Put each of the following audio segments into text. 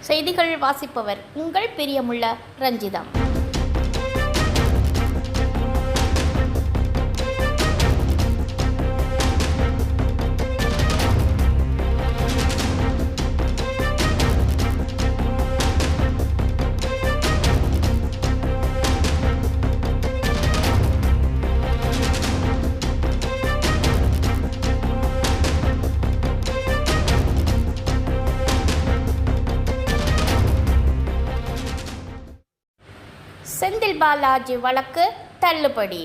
செய்திகள் வாசிப்பவர் உங்கள் பிரியமுள்ள ரஞ்சிதம். செந்தில் பாலாஜி வழக்கு தள்ளுபடி.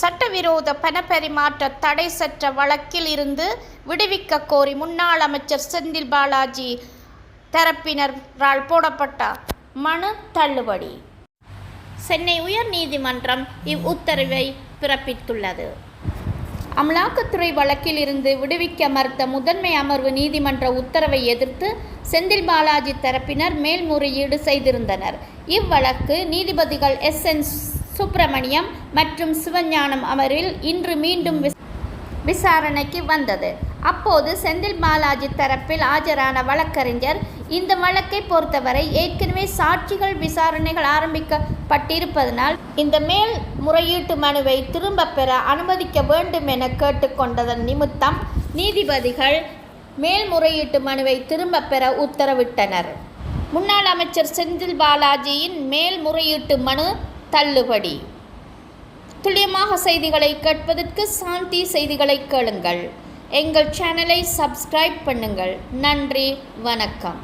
சட்டவிரோத பணப்பரிமாற்ற தடை சட்ட வழக்கில் இருந்து விடுவிக்க கோரி முன்னாள் அமைச்சர் செந்தில் பாலாஜி தரப்பினரால் போடப்பட்ட மனு தள்ளுபடி. சென்னை உயர்நீதிமன்றம் இவ்வுத்தரவை பிறப்பித்துள்ளது. அமலாக்கத்துறை வழக்கில் இருந்து விடுவிக்க மறுத்த முதன்மை அமர்வு நீதிமன்ற உத்தரவை எதிர்த்து செந்தில் பாலாஜி தரப்பினர் மேல்முறையீடு செய்திருந்தனர். இவ்வழக்கு நீதிபதிகள் எஸ். என். சுப்பிரமணியம் மற்றும் சிவஞானம் அமர்வில் இன்று மீண்டும் விச- விசாரணைக்கு வந்தது. அப்போது செந்தில் பாலாஜி தரப்பில் ஆஜரான வழக்கறிஞர் இந்த வழக்கை பொறுத்தவரை ஏற்கனவே சாட்சிகள் விசாரணைகள் ஆரம்பிக்கப்பட்டிருப்பதனால் இந்த மேல் முறையீட்டு மனுவை திரும்பப் பெற அனுமதிக்க வேண்டும் என கேட்டுக்கொண்டதன் நிமித்தம் நீதிபதிகள் மேல்முறையீட்டு மனுவை திரும்பப் பெற உத்தரவிட்டனர். முன்னாள் அமைச்சர் செந்தில் பாலாஜியின் மேல்முறையீட்டு மனு தள்ளுபடி துல்லியமாக செய்திகளை கேட்பதற்கு சாந்தி செய்திகளை கேளுங்கள். எங்கள் சேனலை சப்ஸ்கிரைப் பண்ணுங்கள். நன்றி. வணக்கம்.